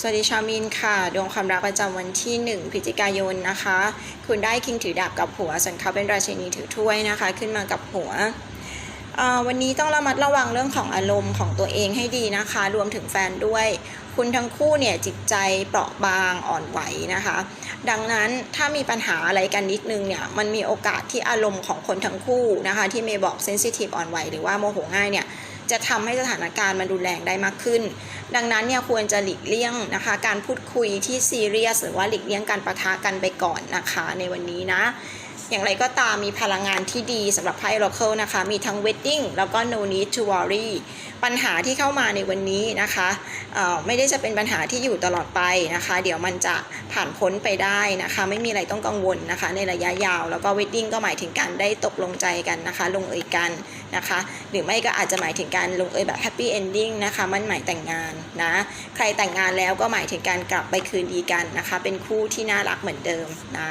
สวัสดีชาวมีนค่ะ ดวงความรักประจำวันที่ 1พฤศจิกายนนะคะ คุณได้คิงถือดาบกับหัว ส่วนเขาเป็นราชินีถือถ้วยนะคะ ขึ้นมากับหัว วันนี้ต้องระมัดระวังเรื่องของอารมณ์ของตัวเองให้ดีนะคะ รวมถึงแฟนด้วย คุณทั้งคู่เนี่ยจิตใจเปราะบางอ่อนไหวนะคะ ดังนั้นถ้ามีปัญหาอะไรกันนิดนึงเนี่ย มันมีโอกาสที่อารมณ์ของคนทั้งคู่นะคะ ที่เมย์บอกเซนซิทีฟอ่อนไหวหรือว่าโมโหง่ายเนี่ย จะทำให้สถานการณ์มันรุนแรงได้มากขึ้น ดังนั้นเนี่ยควรจะหลีกเลี่ยงนะคะ การพูดคุยที่ซีเรียสหรือว่าหลีกเลี่ยงการประทะกันไปก่อนนะคะในวันนี้นะ อย่างไรก็ตามมีพลังงานที่ดีสำหรับไพ่ Oracle นะคะ มีทั้ง wedding แล้วก็ no need to worry ปัญหาที่เข้ามาในวันนี้นะคะไม่ได้จะเป็นปัญหาที่อยู่ตลอดไปนะคะ เดี๋ยวมันจะผ่านพ้นไปได้นะคะ ไม่มีอะไรต้องกังวลนะคะ ในระยะยาวแล้วก็ wedding ก็หมายถึงการได้ตกลงใจกันนะคะ ลงเอยกันนะคะ หรือไม่ก็อาจจะหมายถึงการลงเอยแบบ happy ending นะคะ มันหมายแต่งงานนะ ใครแต่งงานแล้วก็หมายถึงการกลับไปคืนดีกันนะคะ เป็นคู่ที่น่ารักเหมือนเดิมนะ